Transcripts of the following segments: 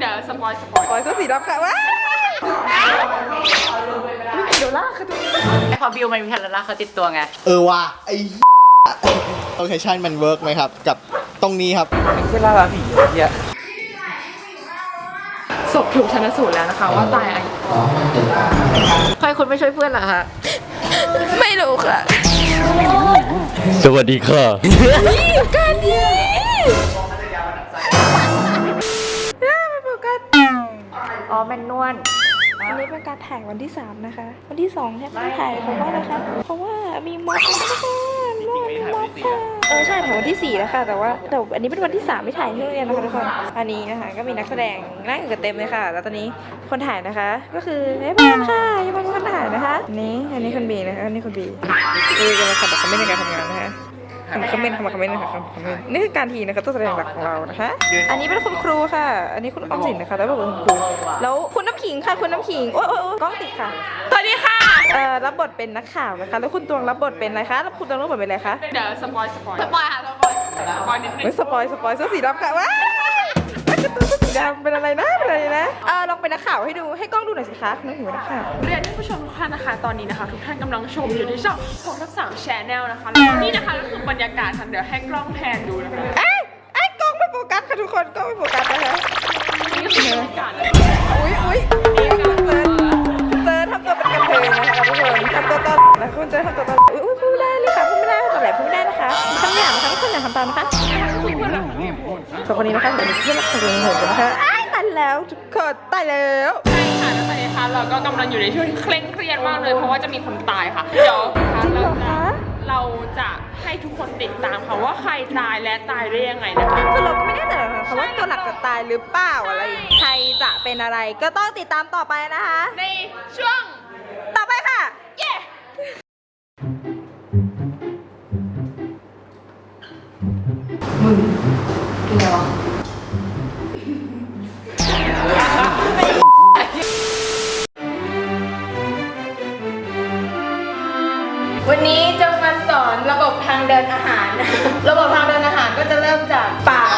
เดี๋ยวสปอยสปอยปล่อยเสื้อสีดำค่ะว้าเดี๋ยวล่าค่ะทุกคนพอบิวมันมีแคลอร่าเขาติดตัวไงเออว่ะไอ้โลเคชั่นมันเวิร์กไหมครับ กับตรงนี้ครับเวลาลาผีเยอะศพถูกชันสูตรแล้วนะคะ ว่าตายอายุใครคุณไม่ช่วยเพื่อนเหรอคะไม่รู้ค่ะ สวัสดีค่ะการดีน่ อ๋อแมนนวล อันนี้เป็นการถ่ายวันที่ 3 นะคะ วันที่2เนี่ยไม่ได้ถ่ายเพราะว่านะคะ เพราะว่ามีม็อบนะคะม็อบม็อบค่ะเออใช่ถ่ายวันที่4แล้วค่ะ แต่ว่าแต่อันนี้เป็นวันที่3ที่ถ่ายที่โรงเรียนนะคะทุกคน อันนี้นะคะก็มีนักแสดงนั่งอยู่กันเต็มเลยค่ะ แล้วตอนนี้คนถ่ายนะคะ ก็คือไอ้บ้านค่ะไอ้บ้านคนถ่ายนะคะอันนี้อันนี้คุณบีนะคะอันนี้คุณบีคุยกันมาค่ะแต่เขาไม่ในการทำงานนะคะ คอมเมนต์คอมเมนต์คอมเมนต์นะคะคอมเมนต์นี่คือการทีนะคะตัวแสดงหลักของเรานะคะ อันนี้เป็นคุณครูค่ะ อันนี้คุณออมสินนะคะ แล้วเป็นคุณครู แล้วคุณน้ำขิงค่ะ คุณน้ำขิง โอ๊ยโอ๊ยโอ๊ยกล้องติดค่ะ สวัสดีค่ะ เอ่อ รับบทเป็นนักข่าวนะคะ แล้วคุณตวงรับบทเป็นอะไรคะ แล้วคุณตวงรับบทเป็นอะไรคะ เดี๋ยวสปอยสปอยสปอยค่ะสปอยสปอยนิดนึงเฮ้ยสปอยสปอยเสื้อสีดำค่ะว้ายการ์ตูนเสื้อสีดำเป็นอะไรนะเป็นอะไรนะ เออลองเป็นนักข่าวให้ดูให้กล้องดูหน่อยสิคะคุณน้ำขิงเป็นนักข่าวเรียนท่านผู้ชม ทุกท่านนะคะ ตอนนี้นะคะ ทุกท่านกำลังชมอยู่ที่ช่องของทับสามแชนแนลนะคะแล้วนี่นะคะก็คือบรรยากาศค่ะเดี๋ยวให้กล้องแพนดูนะคะเอ้ยเอ้ยกล้องไม่โฟกัสค่ะทุกคนกล้องไม่โฟกัสนะคะนี่ก็คือบรรยากาศเลยอุ้ยอุ้ยเซิร์ชเซิร์ชทำตัวเป็นกระเทยนะคะทุกคนทำตัวตอนแล้วคุณเซิร์ชทำตัวตอนอุ้ยอุ้ยพูดไม่ได้เลยค่ะพูดไม่ได้ตอนไหนพูดไม่ได้นะคะมีคำหยาบนะคะทุกคนอย่าทำตามนะคะสองคนนี้นะคะเดี๋ยวนี้เพื่อนรักของตัวเองเหมือนกันนะคะอ้ายตาย แล้วทุกคนตายแล้วใช่ค่ะแล้วตอนนี้นะคะเราก็กำลังอยู่ในช่วงที่เคร่งเครียดมากเลย เพราะว่าจะมีคนตายค่ะ เดี๋ยวจริงเหรอคะเราจะให้ทุกคนติดตามค่ะว่าใครตายและตายได้ยังไงนะคะ คือเราก็ไม่แน่ใจหรอกนะคะว่าตัวหลักจะตายหรือเปล่าอะไรอย่างงี้ใครจะเป็นอะไรก็ต้องติดตามต่อไปนะคะ ในช่วงต่อไปค่ะ เย้วัน เดินอาหาร ระบบทางเดินอาหารก็จะเริ่มจากปาก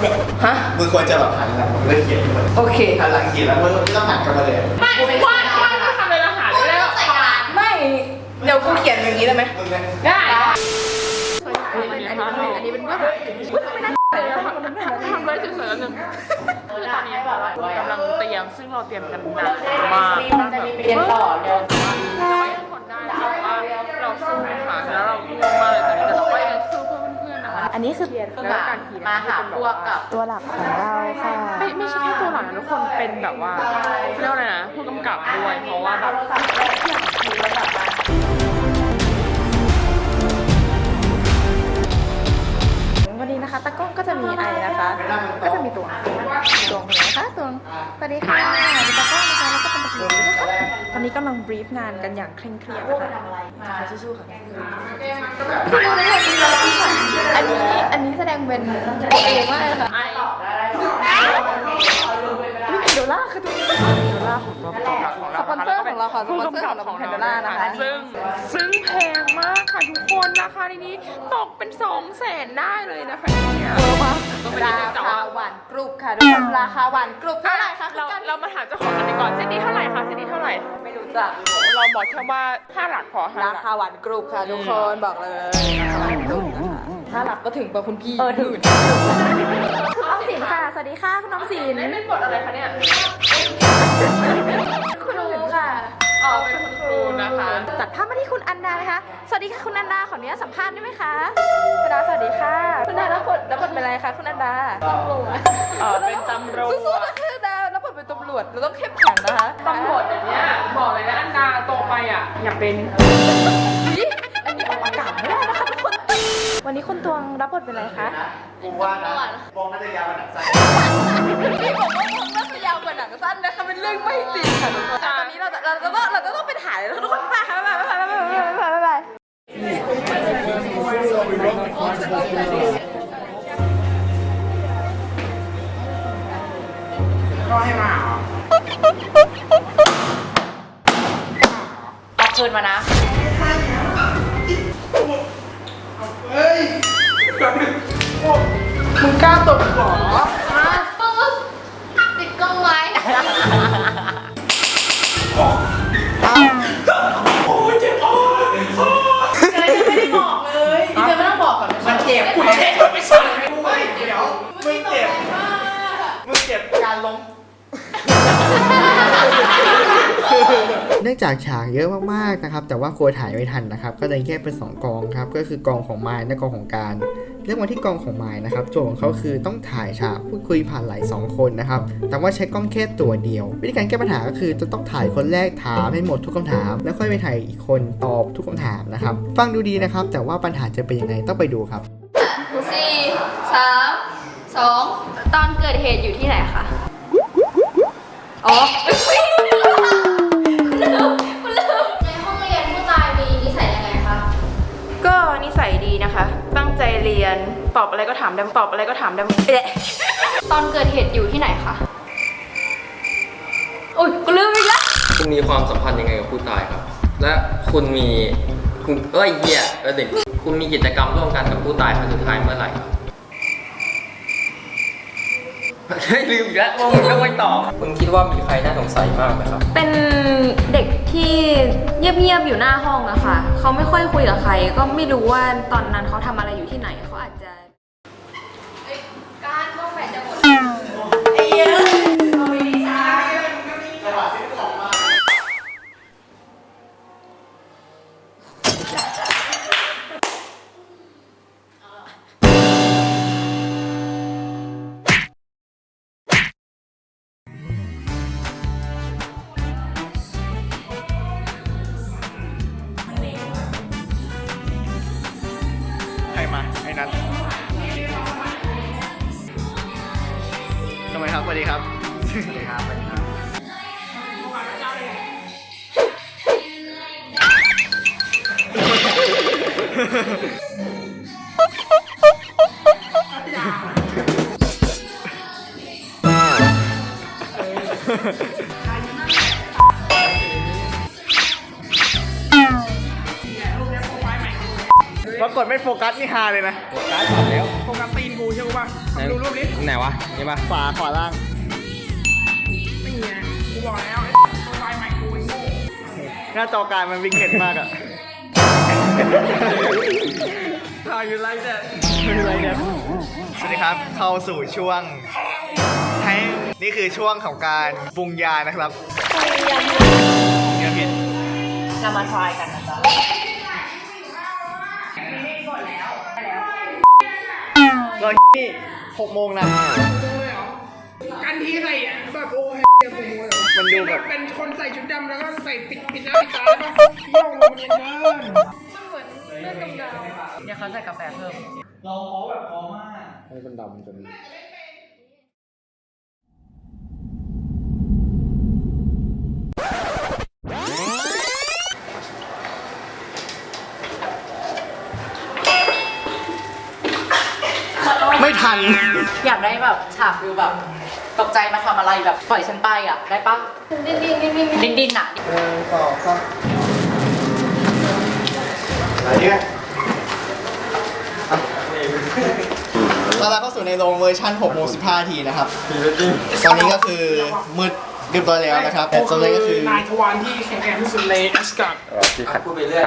เด็ดฮะมึงควรจะแบบหันหลังเลิกเขียนด้วยโอเคหันหลังเขียนแล้วมึงไม่ต้องหันกลับมาเลยไม่วาดวาดมาทำเป็นอาหารได้แล้วไม่ เดี๋ยวกูเขียนอย่างนี้ได้ไหมมึงเนี่ยได้อันนี้อันนี้เป็นเบื้องหลังทำเลยสวยๆแล้วหนึ่งคือตอนนี้แบบว่ากำลังเตรียมซึ่งเราเตรียมกันหนักมากจะมีเรียนต่อเร็วแต่ว่ ค่ะแล้วเราง่วงมากเลยตอนนี้แต่เราก็ยังสู้เพื่อเพื่อนๆนะคะ อันนี้คือแล้วการขี่มาหาพวกกับตัวหลักของเราค่ะไม่ไม่ใช่แค่ตัวหลังนะทุกคนเป็นแบบว่าเรียกว่าอะไรนะผู้กำกับด้วยเพราะว่าแบบวัน นี้นะคะตากล้องก็จะมีไอนะคะ ก็จะมีตัวตัวคนนี้นะคะตัวสวัสดีค่ะมีตากล้องนะคะแล้วก็เป็นตะเกียบด้วยนะคะตอนนี้กำลังบรีฟงานกันอย่างเคร่งเครียดนะคะสู้ๆค่ะอันนี้อันนี้แสดงเป็นตัวเองมากเลยค่ะ ไอเดลล่าคือตัวเดลล่าของเราสปอนเซอร์ของเราค่ะสปอนเซอร์ของเราเป็นแพนโดล่านะคะ ซึ่งซึ่งแพงมากค่ะทุกคนราคาในนี้ตกเป็นสองแสนได้เลยนะคะเนี่ยเออมาต้องไปราเรียนแต่คาว่าหวานกรุบค่ะทุกคนราคาหวานกรุบเท่าไหร่คะเราเรามาถามเจ้าของกันดีกว่าเส้นนี้เท่าไหร่คะเส้นนี้เท่าไหร่ไม่รู้จักเราบอกแค่ว่าห้าหลักพอห้าราหลักคาหวานกรุบค่ะทุกคนบอกเลยราคาหวานกรุบนะคะถ้าหลับก็ถึงกว่าคุณพี่เออถึง คุณน้องสินค่ะ สวัสดีค่ะคุณน้องสินนี่เป็นบทอะไรคะเนี่ยคุณน้องสินค่ะ อ๋อเป็นคุณครูนะคะ ตัดภาพมาที่คุณอันดานะคะ สวัสดีค่ะคุณอันดาขออนุญาตสัมภาษณ์ได้ไหมคะคุณอันดาสวัสดีค่ะ คุณอันดารับบทรับบทเป็นอะไรคะคุณอันดาอ๋อเป็นตำรวจสู้ๆนะคุณอันดารับบทเป็นตำรวจเราต้องเข้มแข็งนะคะตำรวจอย่างเนี้ยบอกเลยนะอันดาโตไปอะ อยากเป็นอันนี้ออกอากาศไม่ได้นะคะทุกคน วันนี้คุณตวงรับบทเป็นอะไรคะ กูว่านะมองน่าจะยาวขนาดสั้นพี่บอกว่าวงน่าจะยาวกว่าหนังสั้นนะคะเป็นเรื่องไม่จริงค่ะทุกคนตอนนี้เราจะเราจะต้องเราจะต้องไปถ่ายแล้วทุกคนไปค่ะบ๊ายบายบ๊ายบายบ๊ายบายบ๊ายบายบ๊ายบายเอาคืนมานะ แต่ว่ากลัวถ่ายไม่ทันนะครับ ก็เลยแยกเป็น 2 กองครับ ก็คือกองของไม้และกองของการ เรื่องมาที่กองของไม้นะครับโจทย์ของเขาคือต้องถ่ายฉากพูดคุยผ่านหลายสองคนนะครับ แต่ว่าใช้กล้องแค่ตัวเดียว วิธีการแก้ปัญหาก็คือจะต้องถ่ายคนแรกถามให้หมดทุกคำถาม แล้วค่อยไปถ่ายอีกคนตอบทุกคำถามนะครับ ฟังดูดีนะครับ แต่ว่าปัญหาจะเป็นยังไงต้องไปดูครับสี่สามสองตอนเกิดเหตุอยู่ที่ไหนคะ อ๋อ ตั้งใจเรียน ตอบอะไรก็ถามได้ตอบอะไรก็ถามได้เอ๊ะตอนเกิดเหตุอยู่ที่ไหนคะอุ้ยกูลืมอีกแล้วคุณมีความสัมพันธ์ยังไงกับผู้ตายครับ และคุณมีคุณเอ้ยเหี้ยแล้วเด็กคุณมีกิจกรรมร่วมกันกับผู้ตายครั้งสุดท้ายเมื่อไหร่ครับ เฮ้ลืมอีกแล้วว่ามึงต้องไปตอบ คุณคิดว่ามีใครน่าสงสัยมากไหมครับ เป็นเด็กที่เงียบๆอยู่หน้าห้องอะค่ะ เขาไม่ค่อยคุยกับใคร ก็ไม่รู้ว่าตอนนั้นเขาทำอะไรอยู่ที่ไหนเขาอาจจะากฏไม่โฟกัสนี่ฮาเลยนะ โฟกัสหมดแล้ว โฟกัสตีนกูใช่ป่ะดูรูปนี้ไหนวะ นี่ป่ะขวาขวาล่างนี่ไงกูบอกแล้วไอ้ไฟใหม่กูโง่หน้าจอกลารมันวิงเห็ดมากอะทาอยู่ไรเนี่ยอยู่ไรเนี่ยสวัสดีครับ เข้าสู่ช่วงให้นี่คือช่วงของการปรุงยานะครับปรุงยาพิษเรามาทรายกันนะจ๊ะ เราที่หกโมงนะกันทีใส่อะแบบโอ้ยเดี๋ยวผมโมยมันดูแบบเป็นคนใส่ชุดดำแล้วก็ใส่ปิดปิดหน้าปิดตาแล้วก็เที่ยวลงเรียนเดินเดี๋ยวเขาใส่กาแฟเพิ่มให้มันดำจน ทัน อยากได้แบบฉากฟิลแบบตกใจมาทำอะไรแบบปล่อยฉันไปอะ ได้ปะดินดินดินดินดินดินอะหนึ่งสองสามอะไรเนี่ยตอนเราเข้าสู่ในโรงเวอร์ชัน6โมง15นาทีนะครับ ตอนนี้ก็คือมืดเรียบร้อยแล้วนะครับ แต่ตอนนี้ก็คือนายทวารที่แข็งแกร่งที่สุดในแอสการ์ดพูดไปเรื่อย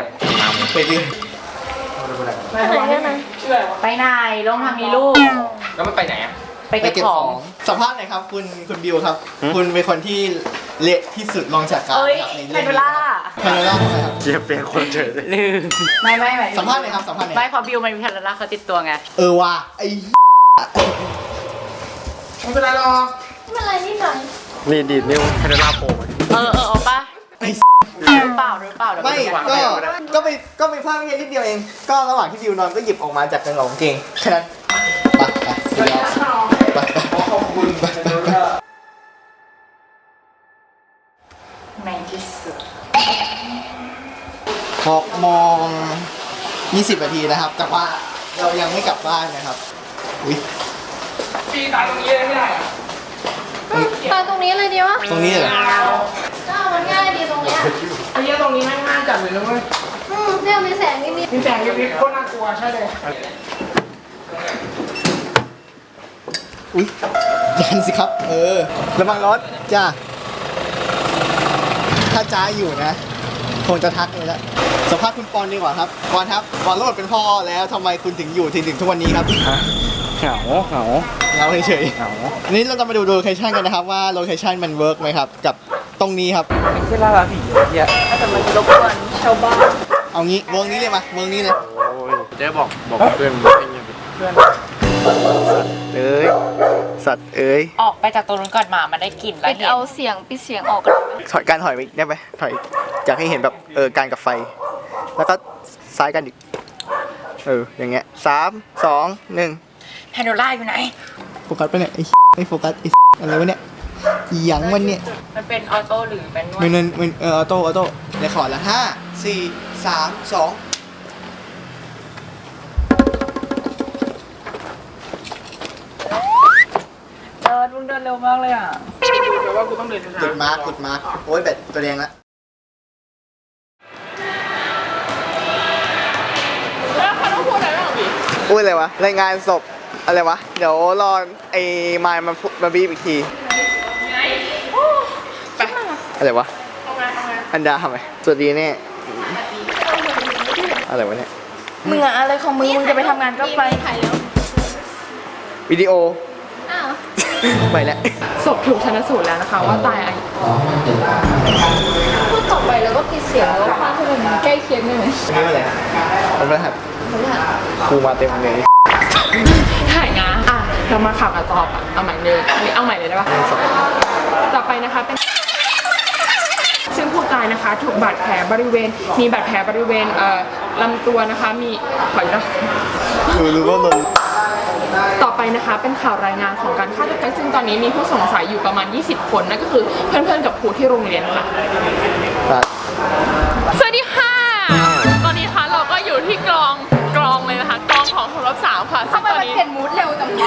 ไปดินายทวารที่ชื่ออะ ไรวะไปไหนลงทางนี้ลูก แล้วมันไปไหนอะไปเก็บของ สัมภาษณ์หน่อยครับ คุณคุณบิวครับ คุณเป็นคนที่เละที่สุดลองจากการเอ้ยครับในแพเรื่องนโดนี้ล่าแพนโดล่าทำไมครับลืมไม่ไม่ไม่สัมภาษณ์หน่อยครับสัมภาษณ์หน่อยไม่เพอบิวมันมีแพนโดล่าเขาติดตัวไง เออว่ะไอ้ไม่เป็นไรหรอกไม่เป็นไรนิดหน่อยนี่ดีดนิ้วแคนาดาโผล่เออเออเอาปะไอ้ หรือเปล่าหรือเปล่าเดี๋ยวไม่ปดูก็ก็ไปก็ไปพลาดแค่นิดเดียวเอง ก็ระหว่างที่บิวนอนก็หยิบออกมาจากกระเป๋ากางเกงแค่นั้นไปไปเดี๋ยวไปไปขอบคุณไปในที่สุดหกโมงยี่สิบนาทีนะครับ แต่ว่าเรายังไม่กลับบ้านนะครับอุ้ยปีตายตรงนี้เลยไม่ได้อะตอนตรงนี้เลยดีวะตรงนี้เหรอ ไอ้เนี้ยตรงนี้แม่งง่าจัดเลยนะเว้ยอืมเนี่ยมีแสงนิดมีแสงยิบๆโคตรน่ากลัวใช่เลยอุ้ยยันสิครับ เออระวังรถจ้าถ้าจ้าอยู่นะคงจะทักเลยละสภาษณ์คุณปอนดีกว่าครับปอนครับปอนโรดเป็นพ่อแล้วทำไมคุณถึงอยู่ถึงถึงทุกวันนี้ครับเหงาเหงาเราเฉยเหงาอันนี้เราจะมาดูโลเคชันกันนะครับว่าโลเคชันมันเวิร์กไหมครับกับ ตรงนี้ครับ เป็นแค่ล่าราผีเฮียเอางี้เวิร์กนี้เลยมาเวิร์กนี้เลยโอ้ยเจ๊บอกบอกเพื่อนบอกให้เงียบเพื่อนเอ้ยสัตว์เอ้ยออกไปจากตรงนู้นก่อนหมามันได้กลิ่นแล้วปิดเห็นเอาเสียงปิดเสียงออกกันไหมถอยการถอยไปอีกได้ไหมถอยอยากให้เห็นแบบเออการกับไฟ แล้วก็ซ้ายกันอีกเอออย่างเงี้ยสามสองหนึ่งแพนโดล่าอยู่ไหน โฟกัสไปเนี่ยไอ้ไม่โฟกัสไอ้อะไรวะเนี่ย อีหยังวันเนี่ยมันเป็นออโต้หรือเป็นนวมันดมันมันเออออโต้ออโต้เดี๋ยวขอละห้าสี่สามสองเดินมึงเดินเร็วมากเลยอะแต่ว่ากูต้องเดินช้ากดมาร์กกดมาร์กโอ้ยแบตตัวแดงละแล้วเขาต้องพูดอะไรบ้างพี่พูดอะไรวะรายงานศพอะไรวะ เดี๋ยวรอไอ้มายมาพูมาบีบอีกทีไป อะไรวะเอาไงเอาไงอันดาทำไมสวัสดีเนี่ยอะไรวะเนี่ยมึงอะอะไรของมึงมึงจะไปทำงานก็ไปวิดีโออ้าวไปแล้วศพถูกชันสูตรแล้วนะคะว่าตายอายุพูดต่อไปแล้วก็ปิดเสียงแล้วพาให้มันใกล้เคียงได้ไหมนี่อะไรผมรหัสครูมาเต็มเลยถ่ายงานอะเรามาข่าวกันต่อปะเอาใหม่เลยอันนี้เอาใหม่เลยได้ปะต่อไปนะคะเป็น ซึ่งผู้ตายนะคะ ถูกบาดแผลบริเวณ มีบาดแผลบริเวณเอ่อลำตัวนะคะ มีขออีกนะ คือรู้ว่าลงต่อไปนะคะเป็นข่าวรายงานของการฆาตกรรมซึ่งตอนนี้มีผู้สงสัยอยู่ประมาณ 20 คนนั่นก็คือเพื่อนๆกับครูที่โรงเรียนค่ะตัดส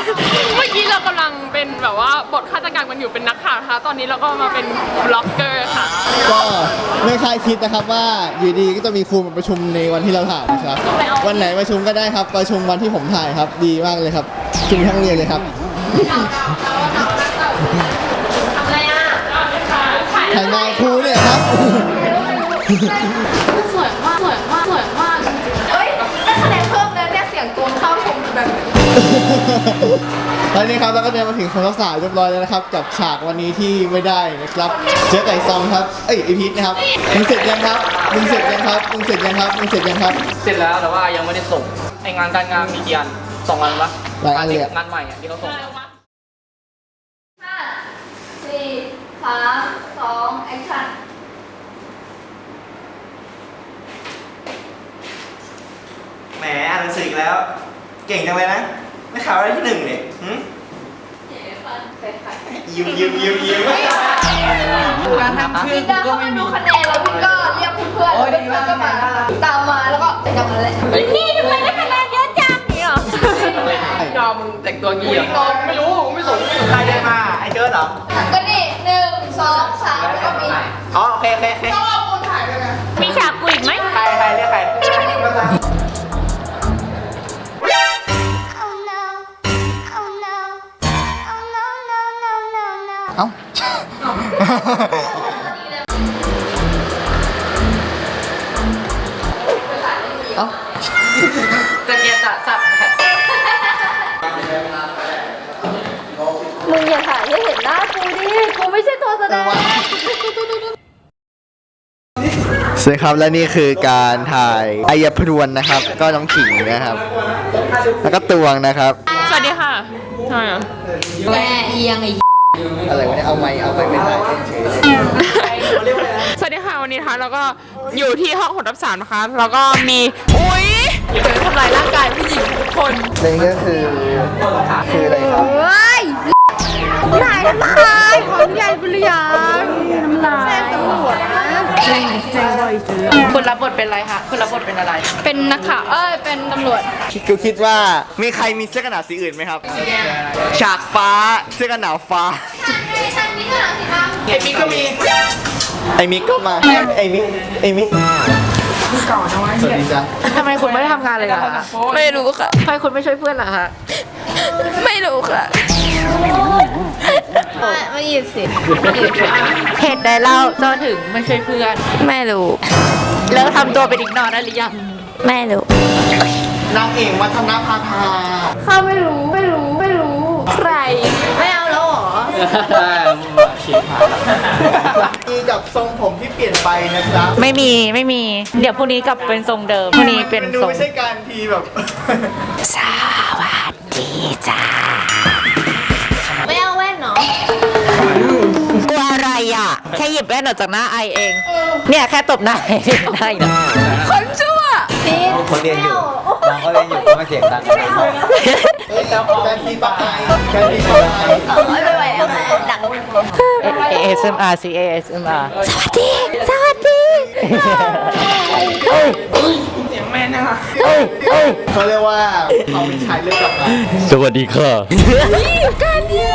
เร็วจังวะเมื่อกี้เรากำลังเป็นแบบว่าบทฆาตกรรมกันอยู่เป็นนักข่าวนะคะ ตอนนี้เราก็มาเป็นบล็อกเกอร์ค่ะ ก็ไม่คาดคิดนะครับว่าอยู่ดีก็จะมีครูมาประชุมในวันที่เราถ่ายนะครับ วันไหนประชุมก็ได้ครับ ประชุมวันที่ผมถ่ายครับ ดีมากเลยครับชุมทั้งเรียนเลยครับอะไรอะถ่ายงานครูเนี่ยครับ ตอนนี้ครับเราก็เดินมาถึงคนรักษาเรียบร้อยแล้วนะครับ กับฉากวันนี้ที่ไม่ได้นะครับ เจอไก่ซองครับ เอ้ยไอพีทนะครับมึงเสร็จยังครับมึงเสร็จยังครับมึงเสร็จยังครับมึงเสร็จยังครับ เสร็จแล้วแต่ว่ายังไม่ได้ส่งไองานการงานมีกี่อันสองอันปะหลายอันเลยอะ งานใหม่อะที่เขาส่งห้าสี่สามสองแอคชั่นแหมอ่านหนังสืออีกแล้ว เก่งจังเลยนะไม่ข่าวอะไรที่หนึ่งเนี่ยหึยิ้มยิ้มยิ้มยิ้มการทำชื่อพี่กูก็ก็ไม่ไม่มีดูคะแนนแล้วพี่ก็เรียกเพื่อนๆแล้วเพื่อนๆก็มาตามมาแล้วก็จำมาเลยนี่ทำไมได้คะแนนเยอะจังเนี่ยจอมึงแต่งตัวงี้เหรอไม่รู้ไม่ส่งไม่ส่งใครได้มาไอ้เจิดเหรอก็นี่หนึ่งสองสามแล้วก็มีอ๋อโอเคโอเคโอเคมีฉากกูอีกไหมใครใครเรียกใคร เอ้าแต่เกียจะจับมึงอย่าถ่ายให้เห็นหน้ากูดิ กูไม่ใช่ตัวแสดง สวัสดีครับและนี่คือการถ่ายอายพรวนนะครับ ก็น้องขิงนะครับ แล้วก็ตวงนะครับ สวัสดีค่ะใช่อะแกเอียงไอ้ อะไรวะเนี่ยเอาไม้เอาไปไม่ถ่ายเฉยสวัสดีค่ะวันนี้นะคะเราก็อยู่ที่ห้องของรับสารนะคะแล้วก็มีอุ้ยอย่าไปทำลายร่างกายผู้หญิงทุกคนๆนี่ก็คือคืออะไรครับเฮ้ยถ่ายน้ำลายของใหญ่บุรียางน้ำลายแจ้งตำรวจนะ คุณรับบทเป็นอะไรคะ คุณรับบทเป็นอะไร เป็นนักข่าวเอ้ย เป็นตำรวจ กูคิดว่ามีใครมีเสื้อกันหนาวสีอื่นไหมครับ ฉากฟ้า เสื้อกันหนาวฟ้าฉันนี่ขนาดสิคะไอมิกก็มี ไอมิกก็มา ไอมิก ไอมิกสวัสดีจ้ะทำไมคุณไม่ได้ทำงานเลยล่ะคะไม่รู้ค่ะ ทำไมคุณไม่ช่วยเพื่อนล่ะคะ ไม่รู้ค่ะไม่หยิบสิเหตุใดเล่าเจ้าถึงไม่ช่วยเพื่อน ไม่รู้ แล้วทำตัวเป็นอีกนอนได้หรือยังไม่รู้นางเอกวัฒนภาธาข้าไม่รู้ไม่รู้ไม่รู้ ใคร ไม่เอาแล้วเหรอชิบหายแล้วมีกับทรงผมที่เปลี่ยนไปนะครับไม่มีไม่มี เดี๋ยวพรุ่งนี้กลับเป็นทรงเดิมพรุ่งนี้เป็นดูทรงไม่ใช่การทีแบบไม่เอาแว่นเนาะกลัวอะไรอะ แค่หยิบแว่นออกจากหน้าไอเอง เนี่ยแค่ตบหน้าไอได้นะคนชั่วพี่คนเรียนอยู่น้องก็เรียนอยู่ก็มาเสียงดังกันในห้องการทีปะไอการทีปะไอไม่ไหวแล้วดัง ASMR C ASMR สวัสดี สวัสดีเขาเรียกว่าเขาเป็นชายเลือดกลับมาสวัสดีค่ะการดี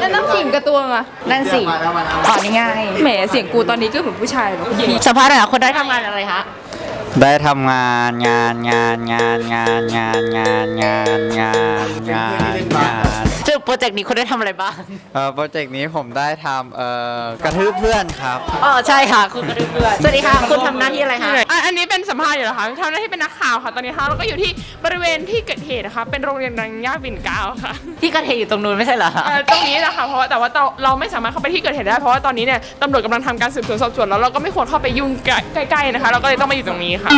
แล้วน้ำขิงกระตัวอะนั่นสิมาแล้วมาแล้วอ๋อนี่ไงแหมเสียงกูตอนนี้ก็เหมือนผู้ชายแบบสัมภาษณ์หน่อยนะคนได้ทำงานอะไรฮะได้ทำงานงานงานงานงานงานงานงานงานงาน งานจุดโปรเจกต์นี้คุณได้ทำอะไรบ้าง เอ่อโปรเจกต์นี้ผมได้ทำเอ่อกระทืบเพื่อนครับ อ๋อใช่ค่ะ คุณกระดึ๊บเพื่อนสวัสดีค่ะ คุณทำหน้าที่อะไรคะ อะอันนี้เป็นสัมภาษณ์อยู่เหรอคะทำหน้าที่เป็นนักข่าวค่ะ ตอนนี้ค่ะเราก็อยู่ที่บริเวณที่เกิดเหตุนะคะ เป็นโรงเรียนรังย่าปิ่นเกล้าค่ะที่กระเทยอยู่ตรงนู้นไม่ใช่เหรอคะ เอ่อตรงนี้แหละค่ะ เพราะว่าแต่ว่าเราเราไม่สามารถเข้าไปที่เกิดเหตุได้ เพราะว่าตอนนี้เนี่ยตำรวจกำลังทำการสืบสวนสอบสวน แล้วเราก็ไม่ควรเข้าไปยุ่งใกล้ๆนะคะ เราก็เลยต้องมาอยู่ตรงนี้ค่ะ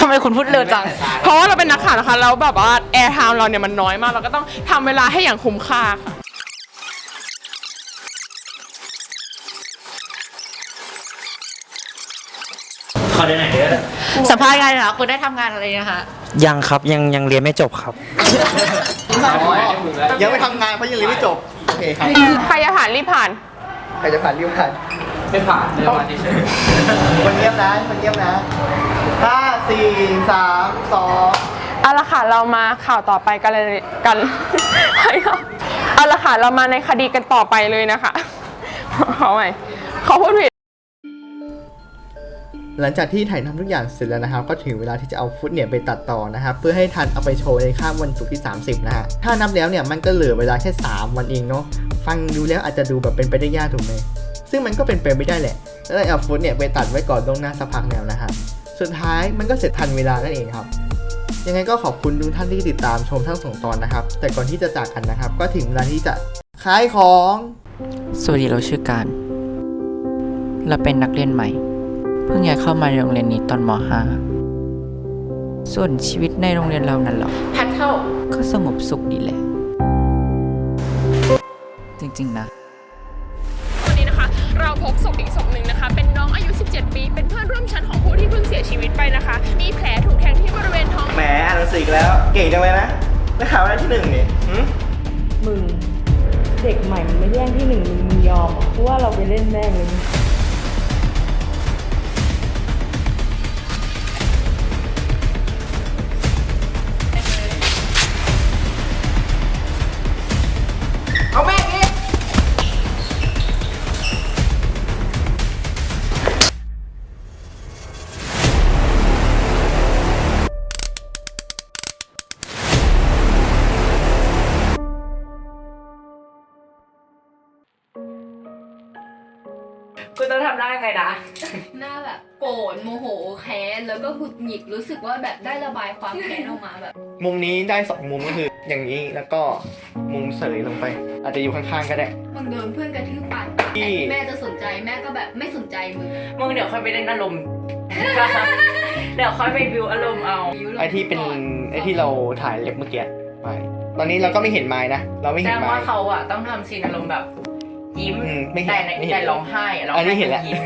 ทำไมคุณพูดเร็วจัง เพราะว่าเราเป็นนักข่าวนะคะ แล้วแบบว่าแอร์ไทม์เราเนี่ยมันน้อยมาก เราก็ต้องทำเวลาให้อย่างคุ้มค่าค่ะสัมภาษณ์งานเหรอคุณได้ทำงานอะไรนะคะ ยังครับยังยังเรียนไม่จบครับ ยังไม่ทำงานเพราะยังเรียนไม่จบ โอเคครับ ใครจะผ่านรีบผ่าน ใครจะผ่านรีบผ่าน ไม่ผ่านเลยมาที่เฉยคนเงียบนะคนเงียบนะห้าสี่สามสอง เอาละค่ะเรามาข่าวต่อไปกันเลยกันเอาละค่ะเรามาในคดีกันต่อไปเลยนะคะเขาใหม่เขาพูดผิดหลังจากที่ถ่ายทำทุกอย่างเสร็จแล้วนะครับ ก็ถึงเวลาที่จะเอาฟุตเนี่ยไปตัดต่อนะครับ เพื่อให้ทันเอาไปโชว์ในข้ามวันศุกร์ที่ 30 นะฮะ ถ้านับแล้วเนี่ยมันก็เหลือเวลาแค่ 3 วันเองเนาะ ฟังดูแล้วอาจจะดูแบบเป็นไปได้ยากถูกไหม ซึ่งมันก็เป็นไปไม่ได้แหละ แล้วเลยเอาฟุตเนี่ยไปตัดไว้ก่อนล่วงหน้าสักพักแล้วนะครับสุดท้ายมันก็เสร็จทันเวลานั่นเองครับ ยังไงก็ขอบคุณทุกท่านที่ติดตามชมทั้งสองตอนนะครับ แต่ก่อนที่จะจากกันนะครับ ก็ถึงเวลาที่จะขายของ สวัสดีเราชื่อการ เราเป็นนักเรียนใหม่ เพิ่งย้ายเข้ามาในโรงเรียนนี้ตอนม .5 ส่วนชีวิตในโรงเรียนเรานั้นเหรอแพทเทิลก็สงบสุขดีแหละ จริงๆนะวันนี้นะคะ เราพบศพอีกศพหนึ่งนะคะ เป็นน้องอายุ 17 ปี เป็นเพื่อนร่วมชั้นของผู้ที่เพิ่งเสียชีวิตไปนะคะ มีแผลถูกแทงที่บริเวณท้อง แหมอ่านหนังสืออีกแล้ว เก่งจังเลยนะได้ข่าวว่าได้ที่หนึ่งนี่หืมมึง เด็กใหม่มันไม่แย่งที่หนึ่งมึงมึงยอมเหรอเพราะว่าเราไปเล่นแม่งเลย คุณต้องทำได้ไงนะ หน้าแบบโกรธโมโหแค้นแล้วก็หงุดหงิดรู้สึกว่าแบบได้ระบายความแค้นออกมาแบบ มุมนี้ได้สองมุมก็คือ อย่างนี้แล้วก็มุมเสยลงไป อาจจะอยู่ข้างๆก็ได้ มึงโดนเพื่อนกระทืบปากที่ แต่ที่แม่จะสนใจแม่ก็แบบไม่สนใจมึงมึงเดี๋ยวค่อยไปเล่นอารมณ์ เดี๋ยวค่อยไปวิวอารมณ์เอาไอที่เป็นไอที่เราถ่ายเล็บเมื่อกี้ไปตอนนี้เราก็ไม่เห็นไม้นะเราไม่แสเห็ดนงไม้ว่าเขาอะต้องทำซีนอารมณ์แบบ ยิ้มอืมไม่เห็นแต่ในไม่เห็นแต่ร้องไห้อะร้องอันนี้ไห้เห็นแล้ว ยิ้ม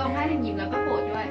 ร้องไห้ทั้งยิ้มแล้วก็โกรธด้วย